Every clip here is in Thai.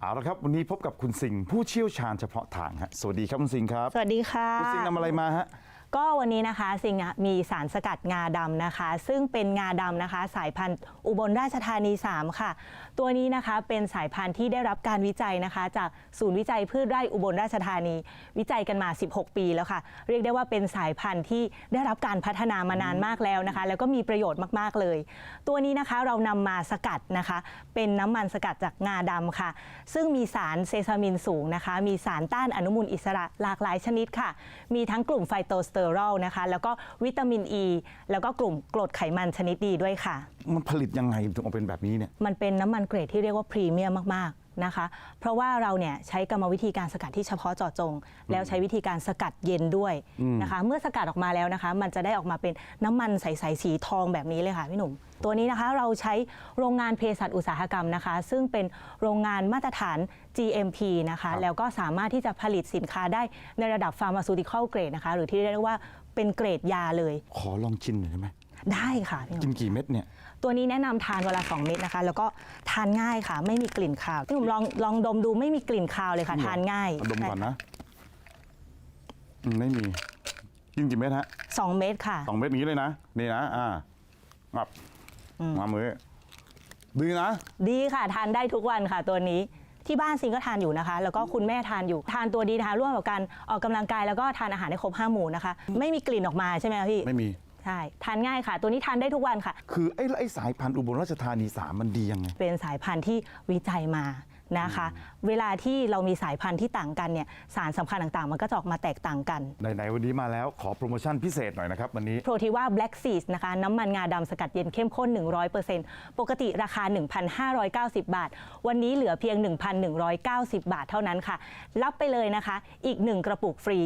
เอาละครับวันนี้พบกับคุณสิงห์ผู้เชี่ยวชาญเฉพาะทางฮะสวัสดีครับคุณสิงห์ครับสวัสดีค่ะคุณสิงห์นำอะไรมาฮะ ก็วันนี้นะคะสิงห์มีสารสกัดงาดำนะคะ ซึ่งเป็นงาดำนะคะ สายพันธุ์อุบลราชธานี 3 ค่ะ ตัวนี้นะคะเป็นสายพันธุ์ที่ได้รับการวิจัยนะคะ จากศูนย์วิจัยพืชไร่อุบลราชธานี วิจัยกันมา 16 ปีแล้วค่ะ เรียกได้ว่าเป็นสายพันธุ์ที่ได้รับการพัฒนามานานมากแล้วนะคะ แล้วก็มีประโยชน์มากๆเลย ตัวนี้นะคะเรานำมาสกัดนะคะ เป็นน้ำมันสกัดจากงาดำค่ะ ซึ่งมีสารเซซามินสูงนะคะ มีสารต้านอนุมูลอิสระหลากหลายชนิดค่ะ มีทั้งกลุ่มไฟโตสเตอรอลนะคะ แล้วก็วิตามินอ e, ีแล้วก็กลุ่มกรดไขมันชนิดดีด้วยค่ะ มันผลิตยังไงถึงออกเป็นแบบนี้เนี่ย มันเป็นน้ำมันเกรดที่เรียกว่าพรีเมียมมากๆ นะคะ เพราะว่าเราเนี่ยใช้กรรมวิธีการสกัดที่เฉพาะเจาะจง แล้วใช้วิธีการสกัดเย็นด้วยนะคะ เมื่อสกัดออกมาแล้วนะคะ มันจะได้ออกมาเป็นน้ำมันใสๆสีทองแบบนี้เลยค่ะพี่หนุ่ม ตัวนี้นะคะเราใช้โรงงานเภสัชอุตสาหกรรมนะคะ ซึ่งเป็นโรงงานมาตรฐาน GMP นะคะ แล้วก็สามารถที่จะผลิตสินค้าได้ในระดับ pharmaceutical grade นะคะ หรือที่เรียกว่าเป็นเกรดยาเลย ขอลองชิมหน่อยได้ไหม ได้ค่ะพี่หนุ่มกินกี่เม็ดเนี่ย ตัวนี้แนะนำทานเวลา2เม็ดนะคะ แล้วก็ทานง่ายค่ะ ไม่มีกลิ่นคาวพี่หนุ่มลองลองดมดูไม่มีกลิ่นคาวเลยค่ะทานง่ายเอดมก่อนนะอืมไม่มี กินกี่เม็ดฮะสองเม็ดค่ะ สองเม็ดนี้เลยนะนี่นะอ่างับมามือดีนะ ดีค่ะทานได้ทุกวันค่ะตัวนี้ที่บ้านซิงก็ทานอยู่นะคะ แล้วก็คุณแม่ทานอยู่ ทานตัวดีทานร่วมกับการออกกำลังกายแล้วก็ทานอาหารให้ครบห้าหมู่นะคะ ไม่มีกลิ่นออกมาใช่ไหมคะพี่ไม่มี ใช่ทานง่ายค่ะ ตัวนี้ทานได้ทุกวันค่ะ คือไอ้ไอ้สายพันธุ์อุบลราชธานีสามมันดียังไง เป็นสายพันธุ์ที่วิจัยมา นะคะ เวลาที่เรามีสายพันธุ์ที่ต่างกันเนี่ยสารสำคัญต่างๆ มันก็จะออกมาแตกต่างกัน ไหนๆวันนี้มาแล้วขอโปรโมชั่นพิเศษหน่อยนะครับวันนี้ โปรทีว่า Black Seeds นะคะน้ำมันงาดำสกัดเย็นเข้มข้น 100%ปกติราคา 1,590 บาท วันนี้เหลือเพียง 1,190 บาทเท่านั้นค่ะ รับไปเลยนะคะ อีก 1 กระปุกฟรี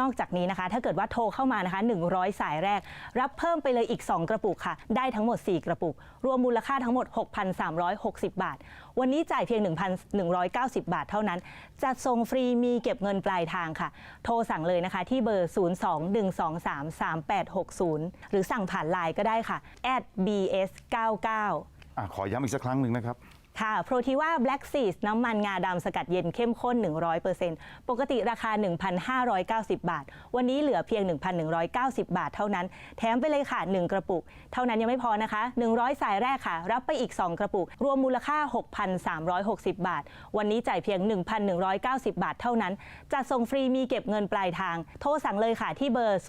นอกจากนี้นะคะ ถ้าเกิดว่าโทรเข้ามานะคะ 100 สายแรก รับเพิ่มไปเลยอีก 2 กระปุกค่ะ ได้ทั้งหมด 4 กระปุก รวมมูลค่าทั้งหมด 6,360 บาท วันนี้จ่ายเพียง190 บาทเท่านั้นจะส่งฟรีมีเก็บเงินปลายทางค่ะ โทรสั่งเลยนะคะที่เบอร์ 02-123-3860 หรือสั่งผ่านไลน์ก็ได้ค่ะ @bs99 อะขอย้ำอีกสักครั้งหนึ่งนะครับ ค่ะโปรทีว่า Black s e e น้ำมันงาดำสกัดเย็นเข้มข้น 100%ปกติราคา 1,590 บาท วันนี้เหลือเพียง 1,190 บาทเท่านั้น แถมไปเลยค่ะ 1 กระปุก เท่านั้นยังไม่พอนะคะ 100 สายแรกค่ะ รับไปอีก 2 กระปุก รวมมูลค่า 6,360 บาท วันนี้จ่ายเพียง 1,190 บาทเท่านั้นจะส่งฟรีมีเก็บเงินปลายทาง โทรสั่งเลยค่ะที่เบอร์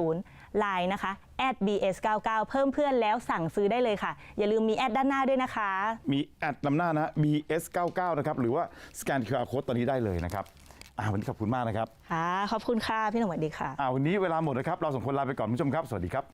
02-123-3860 ไลน์นะคะ @bs99 เพิ่มเพื่อนแล้วสั่งซื้อได้เลยค่ะ อย่าลืมมีแอดด้านหน้าด้วยนะคะ มีแอดนำหน้านะ BS99 นะครับหรือว่าสแกน QR Code ตอนนี้ได้เลยนะครับอ่าวันนี้ขอบคุณมากนะครับค่ะขอบคุณค่ะ พี่หนุ่มสวัสดีค่ะอ่าวันนี้เวลาหมดนะครับเราสองคนลาไปก่อนคุณผู้ชมครับ สวัสดีครับ